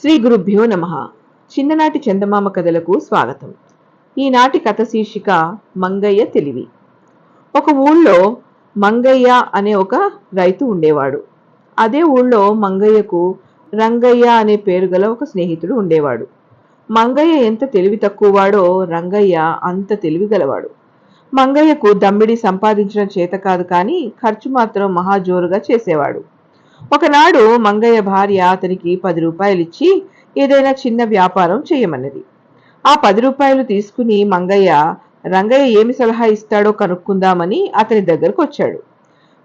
శ్రీ గురుభ్యో నమ. చిన్ననాటి చందమామ కథలకు స్వాగతం. ఈనాటి కథ శీర్షిక మంగయ్య తెలివి. ఒక ఊళ్ళో మంగయ్య అనే ఒక రైతు ఉండేవాడు. అదే ఊళ్ళో మంగయ్యకు రంగయ్య అనే పేరు గల ఒక స్నేహితుడు ఉండేవాడు. మంగయ్య ఎంత తెలివి తక్కువవాడో రంగయ్య అంత తెలివి గలవాడు. మంగయ్యకు దమ్మిడి సంపాదించడం చేత కాదు కానీ ఖర్చు మాత్రం మహాజోరుగా చేసేవాడు. ఒకనాడు మంగయ్య భార్య అతనికి పది రూపాయలిచ్చి ఏదైనా చిన్న వ్యాపారం చేయమన్నది. ఆ పది రూపాయలు తీసుకుని మంగయ్య రంగయ్య ఏమి సలహా ఇస్తాడో కనుక్కుందామని అతని దగ్గరకు వచ్చాడు.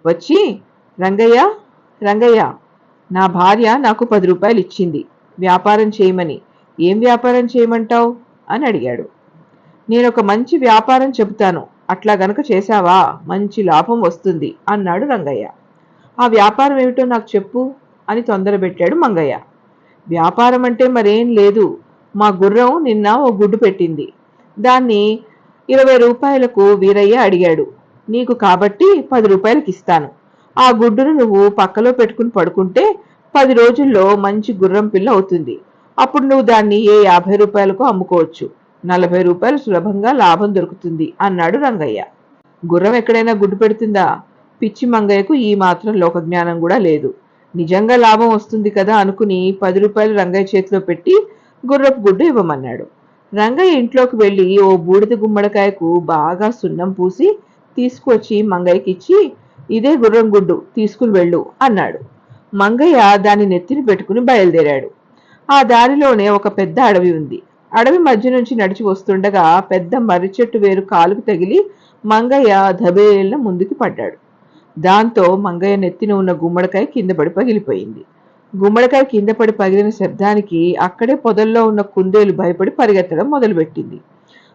వచ్చి రంగయ్య రంగయ్య నా భార్య నాకు పది రూపాయలు ఇచ్చింది వ్యాపారం చేయమని. ఏం వ్యాపారం చేయమంటావు? అని అడిగాడు. నేను ఒక మంచి వ్యాపారం చెబుతాను. అట్లా గనక చేశావా? మంచి లాభం వస్తుంది అన్నాడు రంగయ్య. ఆ వ్యాపారం ఏమిటో నాకు చెప్పు అని తొందరబెట్టాడు మంగయ్య. వ్యాపారం అంటే మరేం లేదు. మా గుర్రం నిన్న ఓ గుడ్డు పెట్టింది. దాన్ని ఇరవై రూపాయలకు వీరయ్య అడిగాడు. నీకు కాబట్టి పది రూపాయలకి ఇస్తాను. ఆ గుడ్డును నువ్వు పక్కలో పెట్టుకుని పడుకుంటే పది రోజుల్లో మంచి గుర్రం పిల్ల అవుతుంది. అప్పుడు నువ్వు దాన్ని ఏ యాభై రూపాయలకు అమ్ముకోవచ్చు. నలభై రూపాయలు సులభంగా లాభం దొరుకుతుంది అన్నాడు రంగయ్య. గుర్రం ఎక్కడైనా గుడ్డు పెడుతుందా? పిచ్చి మంగయ్యకు ఈ మాత్రం లోకజ్ఞానం కూడా లేదు. నిజంగా లాభం వస్తుంది కదా అనుకుని పది రూపాయలు రంగయ్య చేతిలో పెట్టి గుర్రపు గుడ్డు ఇవ్వమన్నాడు. రంగయ్య ఇంట్లోకి వెళ్ళి ఓ బూడిద గుమ్మడికాయకు బాగా సున్నం పూసి తీసుకొచ్చి మంగయ్యకిచ్చి ఇదే గుర్రం గుడ్డు తీసుకుని వెళ్ళు అన్నాడు. మంగయ్య దాన్ని నెత్తిని పెట్టుకుని బయలుదేరాడు. ఆ దారిలోనే ఒక పెద్ద అడవి ఉంది. అడవి మధ్య నుంచి నడిచి వస్తుండగా పెద్ద మర్రి చెట్టు వేరు కాలుకు తగిలి మంగయ్య ధబేలిన ముందుకి పడ్డాడు. దాంతో మంగయ్య నెత్తిన ఉన్న గుమ్మడికాయ కింద పడి పగిలిపోయింది. గుమ్మడికాయ కింద పడి పగిలిన శబ్దానికి అక్కడే పొదల్లో ఉన్న కుందేలు భయపడి పరిగెత్తడం మొదలుపెట్టింది.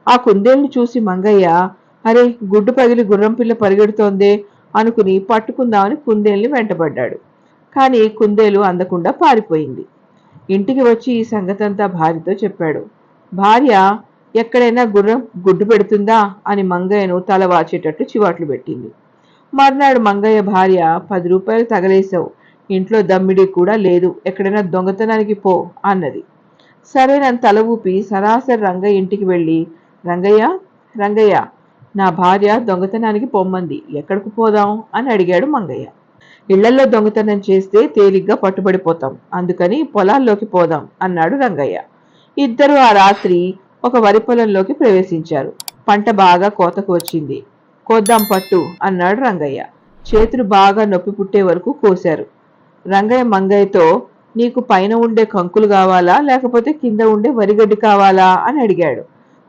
ఆ కుందేలుని చూసి మంగయ్య అరే గుడ్డు పగిలి గుర్రం పిల్ల పరిగెడుతోందే అనుకుని పట్టుకుందామని కుందేలుని వెంటబడ్డాడు. కానీ కుందేలు అందకుండా పారిపోయింది. ఇంటికి వచ్చి ఈ సంగతంతా భార్యతో చెప్పాడు. భార్య ఎక్కడైనా గుర్రం గుడ్డు పెడుతుందా? అని మంగయ్యను తల వాచేటట్టు చివాట్లు పెట్టింది. మర్నాడు మంగయ్య భార్య పది రూపాయలు తగలేసావు ఇంట్లో దమ్మిడి కూడా లేదు. ఎక్కడైనా దొంగతనానికి పో అన్నది. సరే నన్ను తల ఊపి సరాసరి రంగయ్య ఇంటికి వెళ్ళి రంగయ్య రంగయ్య నా భార్య దొంగతనానికి పొమ్మంది. ఎక్కడికి పోదాం? అని అడిగాడు మంగయ్య. ఇళ్ళలో దొంగతనం చేస్తే తేలిగ్గా పట్టుబడిపోతాం. అందుకని పొలాల్లోకి పోదాం అన్నాడు రంగయ్య. ఇద్దరు ఆ రాత్రి ఒక వరి పొలంలోకి ప్రవేశించారు. పంట బాగా కోతకు వచ్చింది. కోద్దాం పట్టు అన్నాడు రంగయ్య. చేతులు బాగా నొప్పి పుట్టే వరకు కోశారు. రంగయ్య మంగయ్యతో నీకు పైన ఉండే కంకులు కావాలా? లేకపోతే కింద ఉండే వరిగడ్డి కావాలా? అని అడిగాడు.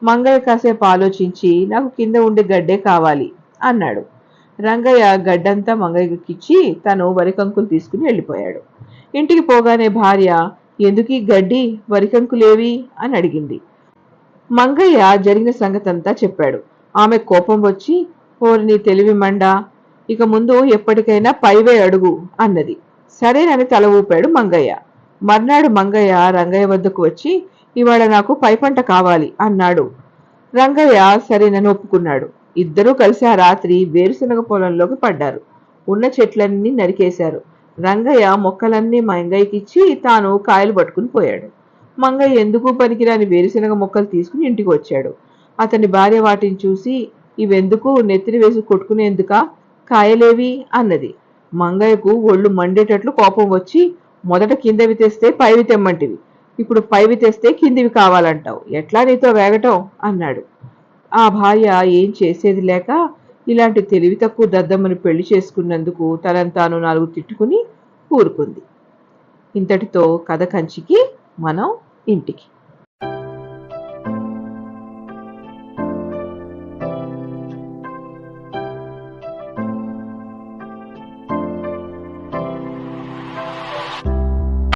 మంగయ్య కాసేపు ఆలోచించి నాకు కింద ఉండే గడ్డే కావాలి అన్నాడు. రంగయ్య గడ్డంతా మంగయ్యకిచ్చి తను వరి కంకులు తీసుకుని వెళ్ళిపోయాడు. ఇంటికి పోగానే భార్య ఎందుకు ఈ గడ్డి వరికంకులేవి అని అడిగింది. మంగయ్య జరిగిన సంగతంతా చెప్పాడు. ఆమె కోపం వచ్చి ఓరి నీ తెలివి మండ ఇక ముందు ఎప్పటికైనా పైవే అడుగు అన్నది. సరేనని తల ఊపాడు మంగయ్య. మర్నాడు మంగయ్య రంగయ్య వద్దకు వచ్చి ఇవాళ నాకు పై పంట కావాలి అన్నాడు. రంగయ్య సరేనని ఒప్పుకున్నాడు. ఇద్దరూ కలిసి ఆ రాత్రి వేరుశనగ పొలంలోకి పడ్డారు. ఉన్న చెట్లన్నీ నరికేశారు. రంగయ్య మొక్కలన్నీ మంగయ్యకిచ్చి తాను కాయలు పట్టుకుని పోయాడు. మంగయ్య ఎందుకు పనికిరాని వేరుశనగ మొక్కలు తీసుకుని ఇంటికి వచ్చాడు. అతని భార్య వాటిని చూసి ఇవెందుకు నెత్తిని వేసి కొట్టుకునేందుకా? కాయలేవి? అన్నది. మంగయ్యకు ఒళ్ళు మండేటట్లు కోపం వచ్చి మొదట కిందవి తెస్తే పైవి తెమ్మంటివి. ఇప్పుడు పైవి తెస్తే కిందివి కావాలంటావు. ఎట్లా నీతో వేగటం? అన్నాడు. ఆ భార్య ఏం చేసేది లేక ఇలాంటి తెలివి తక్కువ దద్దమ్మని పెళ్ళి చేసుకున్నందుకు తనను తాను నాలుగు తిట్టుకుని ఊరుకుంది. ఇంతటితో కథ కంచికి మనం ఇంటికి.